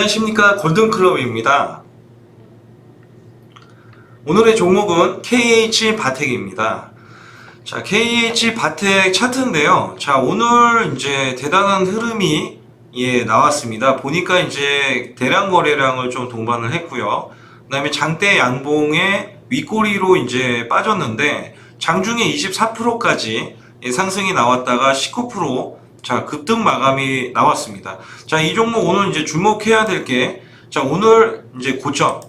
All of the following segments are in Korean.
안녕하십니까 골든클럽입니다. 오늘의 종목은 KH 바텍입니다. 자, KH 바텍 차트인데요. 자, 오늘 이제 대단한 흐름이 예, 나왔습니다. 보니까 이제 대량 거래량을 좀 동반을 했고요. 그다음에 장대 양봉의 윗꼬리로 이제 빠졌는데 장중에 24%까지 예, 상승이 나왔다가 19% 자, 급등 마감이 나왔습니다. 자, 이 종목 오늘 이제 주목해야 될 게, 자, 오늘 이제 고점,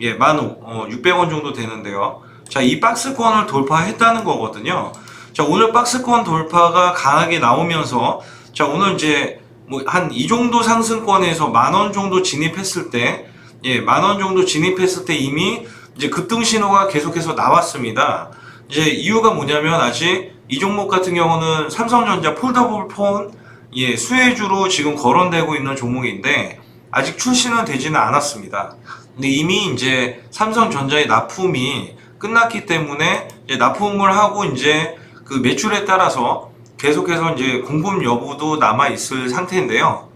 예, 만 어, 600원 정도 되는데요. 자, 이 박스권을 돌파했다는 거거든요. 자, 오늘 박스권 돌파가 강하게 나오면서, 자, 오늘 이제 뭐 한 이 정도 상승권에서 만 원 정도 진입했을 때, 예, 만 원 정도 진입했을 때 이미 이제 급등 신호가 계속해서 나왔습니다. 이제 이유가 뭐냐면 아직 이 종목 같은 경우는 삼성전자 폴더블 폰 예, 수혜주로 지금 거론되고 있는 종목인데 아직 출시는 되지는 않았습니다. 근데 이미 이제 삼성전자의 납품이 끝났기 때문에 납품을 하고 이제 그 매출에 따라서 계속해서 이제 공급 여부도 남아 있을 상태인데요.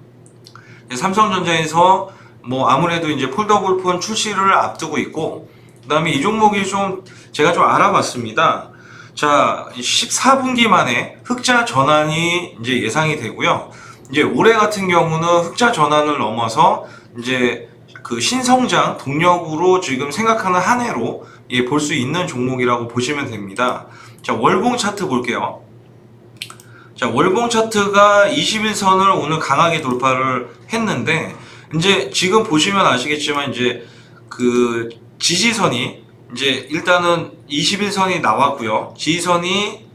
삼성전자에서 뭐 아무래도 이제 폴더블 폰 출시를 앞두고 있고 그다음에 이 종목이 좀 제가 좀 알아봤습니다. 자, 14분기 만에 흑자 전환이 이제 예상이 되고요. 이제 올해 같은 경우는 흑자 전환을 넘어서 이제 그 신성장 동력으로 지금 생각하는 한 해로 예, 볼 수 있는 종목이라고 보시면 됩니다. 자, 월봉 차트 볼게요. 자, 월봉 차트가 21선을 오늘 강하게 돌파를 했는데, 이제 지금 보시면 아시겠지만, 이제 그 지지선이, 이제 일단은 21선이 나왔고요. 지지선이,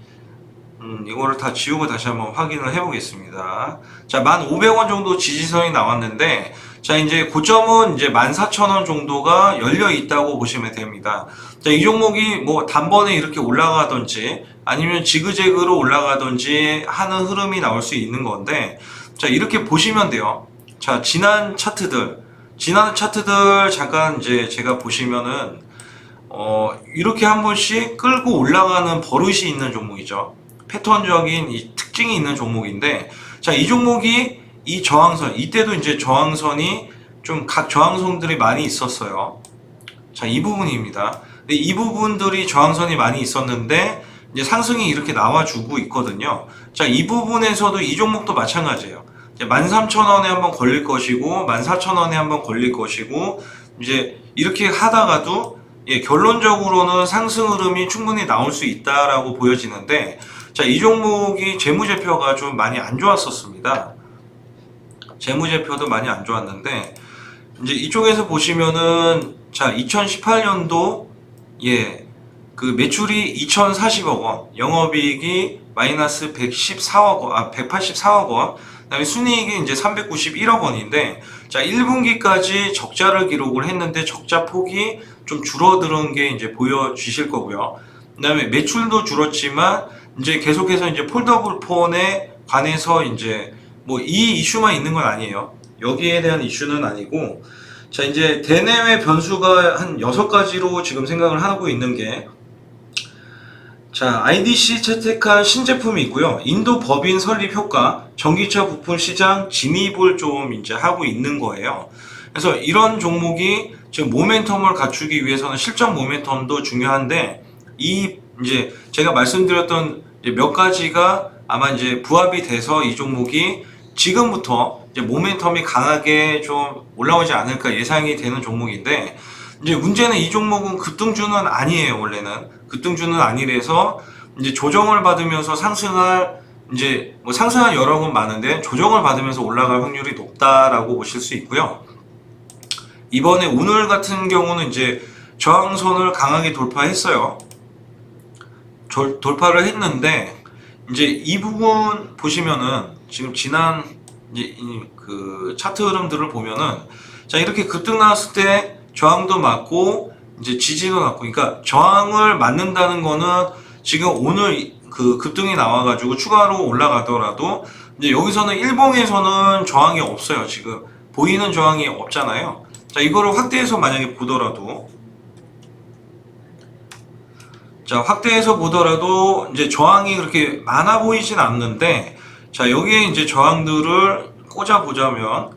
음, 이거를 다 지우고 다시 한번 확인을 해보겠습니다. 자, 1,500원 정도 지지선이 나왔는데, 자, 이제 고점은 이제 14,000원 정도가 열려 있다고 보시면 됩니다. 자, 이 종목이 뭐 단번에 이렇게 올라가든지 아니면 지그재그로 올라가든지 하는 흐름이 나올 수 있는 건데, 자, 이렇게 보시면 돼요. 자, 지난 차트들, 지난 차트들 잠깐 이제 제가 보시면은, 어, 이렇게 한 번씩 끌고 올라가는 버릇이 있는 종목이죠. 패턴적인 이 특징이 있는 종목인데, 자, 이 종목이 이 저항선, 이때도 이제 저항선이 좀 각 저항선들이 많이 있었어요. 자, 이 부분입니다. 근데 이 부분들이 저항선이 많이 있었는데, 이제 상승이 이렇게 나와주고 있거든요. 자, 이 부분에서도 이 종목도 마찬가지예요. 이제 13,000원에 한번 걸릴 것이고, 14,000원에 한번 걸릴 것이고, 이제 이렇게 하다가도, 예, 결론적으로는 상승 흐름이 충분히 나올 수 있다라고 보여지는데, 자, 이 종목이 재무제표가 좀 많이 안 좋았었습니다. 재무제표도 많이 안 좋았는데, 이제 이쪽에서 보시면은, 자, 2018년도, 예, 그 매출이 2,040억 원, 영업이익이 마이너스 114억 원, 아, 184억 원, 그다음에 순이익이 이제 391억 원인데, 자, 1분기까지 적자를 기록을 했는데 적자 폭이 좀 줄어드는 게 이제 보여주실 거고요. 그다음에 매출도 줄었지만 이제 계속해서 이제 폴더블 폰에 관해서 이제 뭐 이 이슈만 있는 건 아니에요. 여기에 대한 이슈는 아니고 자 이제 대내외 변수가 한 여섯 가지로 지금 생각을 하고 있는 게 자, IDC 채택한 신제품이 있고요. 인도 법인 설립 효과, 전기차 부품 시장 진입을 좀 이제 하고 있는 거예요. 그래서 이런 종목이 지금 모멘텀을 갖추기 위해서는 실적 모멘텀도 중요한데 이 이제 제가 말씀드렸던 이제 몇 가지가 아마 이제 부합이 돼서 이 종목이 지금부터 이제 모멘텀이 강하게 좀 올라오지 않을까 예상이 되는 종목인데 이제 문제는 이 종목은 급등주는 아니에요 원래는 급등주는 아니래서 이제 조정을 받으면서 상승할 이제 뭐 상승한 여러 건 많은데 조정을 받으면서 올라갈 확률이 높다라고 보실 수 있고요. 이번에 오늘 같은 경우는 이제 저항선을 강하게 돌파했어요. 졸- 돌파를 했는데 이제 이 부분 보시면은 지금 지난 그 차트 흐름들을 보면은 자 이렇게 급등 나왔을 때 저항도 맞고 이제 지지도 났고 그러니까 저항을 맞는다는 거는 지금 오늘 그 급등이 나와가지고 추가로 올라가더라도 이제 여기서는 일봉에서는 저항이 없어요 지금 보이는 저항이 없잖아요 자 이거를 확대해서 만약에 보더라도 자 확대해서 보더라도 이제 저항이 그렇게 많아 보이진 않는데 자 여기에 이제 저항들을 꽂아 보자면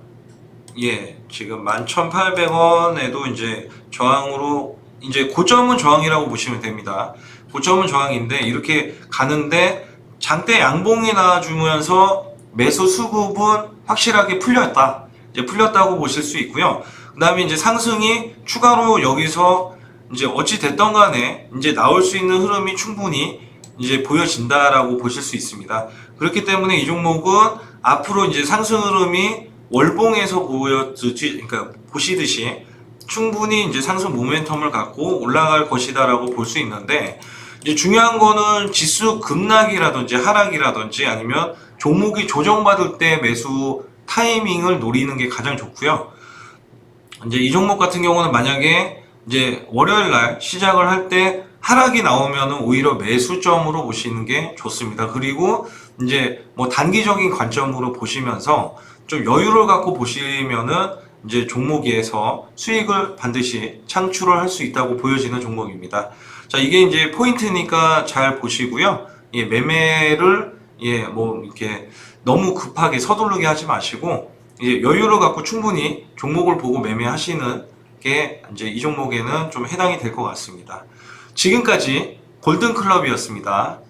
예 지금 11,800원에도 이제 저항으로 이제 고점은 저항이라고 보시면 됩니다. 고점은 저항인데 이렇게 가는데 장대 양봉이 나와주면서 매수 수급은 확실하게 풀렸다. 이제 풀렸다고 보실 수 있고요. 그 다음에 이제 상승이 추가로 여기서 이제 어찌 됐던 간에 이제 나올 수 있는 흐름이 충분히 이제 보여진다라고 보실 수 있습니다. 그렇기 때문에 이 종목은 앞으로 이제 상승 흐름이 월봉에서 보여듯이, 그러니까 보시듯이 충분히 이제 상승 모멘텀을 갖고 올라갈 것이다라고 볼 수 있는데 이제 중요한 거는 지수 급락이라든지 하락이라든지 아니면 종목이 조정받을 때 매수 타이밍을 노리는 게 가장 좋고요. 이제 이 종목 같은 경우는 만약에 이제 월요일 날 시작을 할 때 하락이 나오면은 오히려 매수점으로 보시는 게 좋습니다. 그리고 이제 뭐 단기적인 관점으로 보시면서 좀 여유를 갖고 보시면은 이제 종목에서 수익을 반드시 창출을 할 수 있다고 보여지는 종목입니다. 자, 이게 이제 포인트니까 잘 보시고요. 예, 매매를 예, 뭐 이렇게 너무 급하게 서두르게 하지 마시고 이제 여유를 갖고 충분히 종목을 보고 매매하시는 게 이제 이 종목에는 좀 해당이 될 것 같습니다. 지금까지 골든클럽이었습니다.